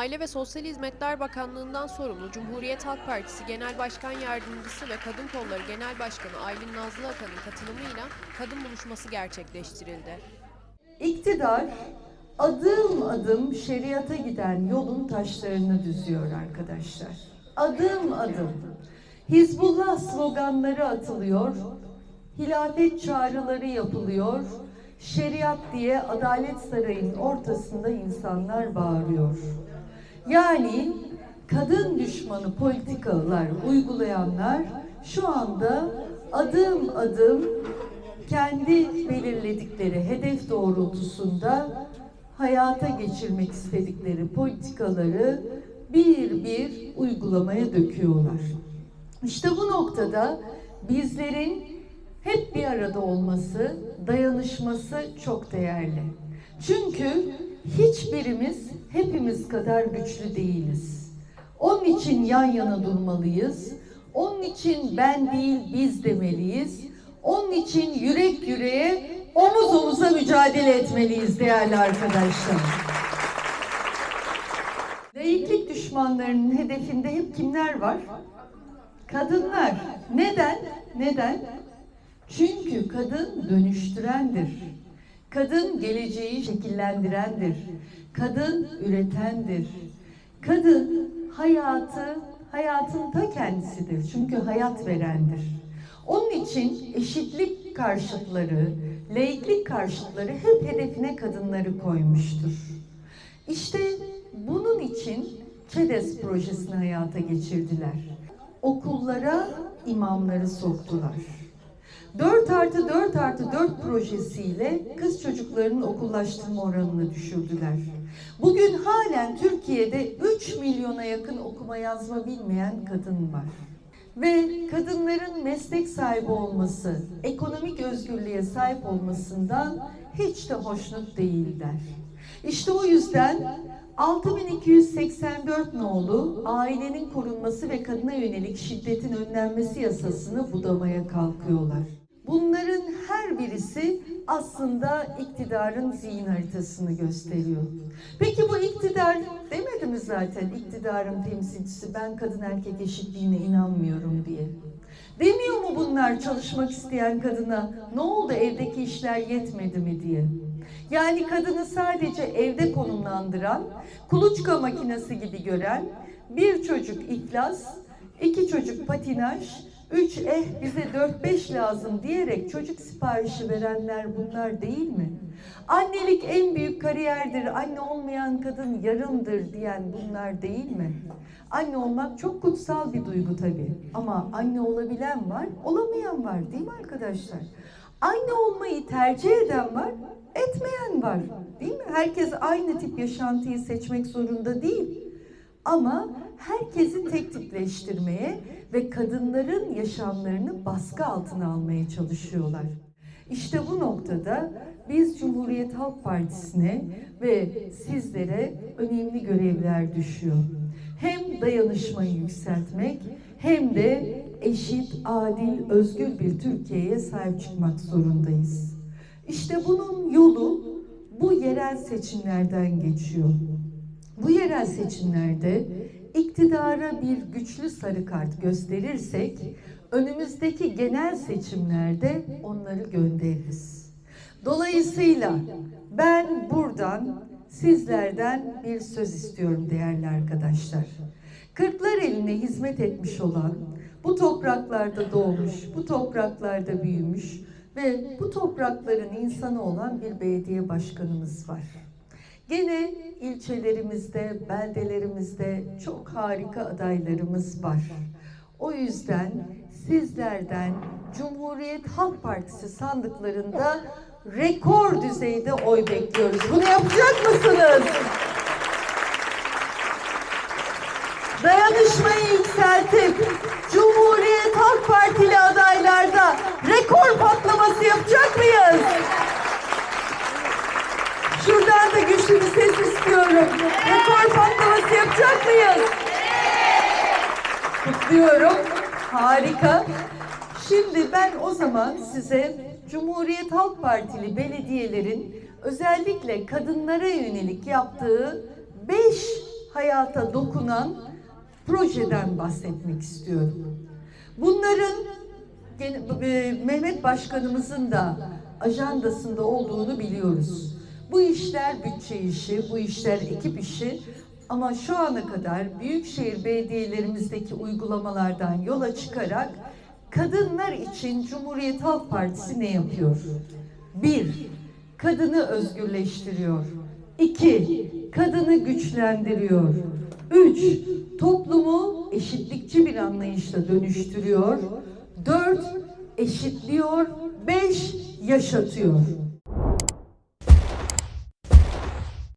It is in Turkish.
Aile ve Sosyal Hizmetler Bakanlığı'ndan sorumlu Cumhuriyet Halk Partisi Genel Başkan Yardımcısı ve Kadın Kolları Genel Başkanı Aylin Nazlı Akan'ın katılımıyla kadın buluşması gerçekleştirildi. İktidar adım adım şeriata giden yolun taşlarını düzüyor arkadaşlar. Adım adım. Hizbullah sloganları atılıyor, hilafet çağrıları yapılıyor, şeriat diye Adalet Sarayı'nın ortasında insanlar bağırıyor. Yani kadın düşmanı politikalar uygulayanlar şu anda adım adım kendi belirledikleri hedef doğrultusunda hayata geçirmek istedikleri politikaları bir bir uygulamaya döküyorlar. İşte bu noktada bizlerin hep bir arada olması, dayanışması çok değerli. Çünkü hiçbirimiz hepimiz kadar güçlü değiliz. Onun için yan yana durmalıyız. Onun için ben değil biz demeliyiz. Onun için yürek yüreğe, omuz omuza mücadele etmeliyiz değerli arkadaşlar. Layıklık düşmanlarının hedefinde hep kimler var? Kadınlar. Neden? Neden? Çünkü kadın dönüştürendir. Kadın geleceği şekillendirendir. Kadın üretendir. Kadın hayatı, hayatın ta kendisidir. Çünkü hayat verendir. Onun için eşitlik karşıtları, laiklik karşıtları hep hedefine kadınları koymuştur. İşte bunun için ÇEDES projesini hayata geçirdiler. Okullara imamları soktular. 4 artı 4 artı 4 projesiyle kız çocuklarının okullaştırma oranını düşürdüler. Bugün halen Türkiye'de 3 milyona yakın okuma yazma bilmeyen kadın var. Ve kadınların meslek sahibi olması, ekonomik özgürlüğe sahip olmasından hiç de hoşnut değiller. İşte o yüzden 6284 nolu ailenin korunması ve kadına yönelik şiddetin önlenmesi yasasını budamaya kalkıyorlar. Bunların her birisi aslında iktidarın zihin haritasını gösteriyor. Peki bu iktidar demedi mi zaten iktidarın temsilcisi ben kadın erkek eşitliğine inanmıyorum diye? Demiyor mu bunlar çalışmak isteyen kadına ne oldu evdeki işler yetmedi mi diye? Yani kadını sadece evde konumlandıran, kuluçka makinesi gibi gören, bir çocuk iflas, iki çocuk patinaj, üç eh bize dört beş lazım diyerek çocuk siparişi verenler bunlar değil mi? Annelik en büyük kariyerdir, anne olmayan kadın yarımdır diyen bunlar değil mi? Anne olmak çok kutsal bir duygu tabii. Ama anne olabilen var, olamayan var değil mi arkadaşlar? Anne olmayı tercih eden var, etmeyen var. Değil mi? Herkes aynı tip yaşantıyı seçmek zorunda değil. Ama herkesi tek tipleştirmeye ve kadınların yaşamlarını baskı altına almaya çalışıyorlar. İşte bu noktada biz Cumhuriyet Halk Partisi'ne ve sizlere önemli görevler düşüyor. Hem dayanışmayı yükseltmek hem de eşit, adil, özgür bir Türkiye'ye sahip çıkmak zorundayız. İşte bunun yolu bu yerel seçimlerden geçiyor. Bu yerel seçimlerde iktidara bir güçlü sarı kart gösterirsek önümüzdeki genel seçimlerde onları göndeririz. Dolayısıyla ben buradan sizlerden bir söz istiyorum değerli arkadaşlar. Kırklar eline hizmet etmiş olan, bu topraklarda doğmuş, bu topraklarda büyümüş ve bu toprakların insanı olan bir belediye başkanımız var. Gene ilçelerimizde, beldelerimizde çok harika adaylarımız var. O yüzden sizlerden Cumhuriyet Halk Partisi sandıklarında rekor düzeyde oy bekliyoruz. Bunu yapacak mısınız? Dayanışmayı yükseltip Cumhuriyet Halk Partili adaylarda rekor patlaması yapacak mıyız? Şuradan da güçlü bir ses istiyorum. Rekor patlaması yapacak mıyız? Kutluyorum. Harika. Şimdi ben o zaman size Cumhuriyet Halk Partili belediyelerin özellikle kadınlara yönelik yaptığı beş hayata dokunan projeden bahsetmek istiyorum. Bunların e, Mehmet Başkanımızın da ajandasında olduğunu biliyoruz. İşler bütçe işi, bu işler ekip işi ama şu ana kadar büyükşehir belediyelerimizdeki uygulamalardan yola çıkarak kadınlar için Cumhuriyet Halk Partisi ne yapıyor? Bir, kadını özgürleştiriyor. İki, kadını güçlendiriyor. Üç, toplumu eşitlikçi bir anlayışla dönüştürüyor. Dört, eşitliyor. Beş, yaşatıyor.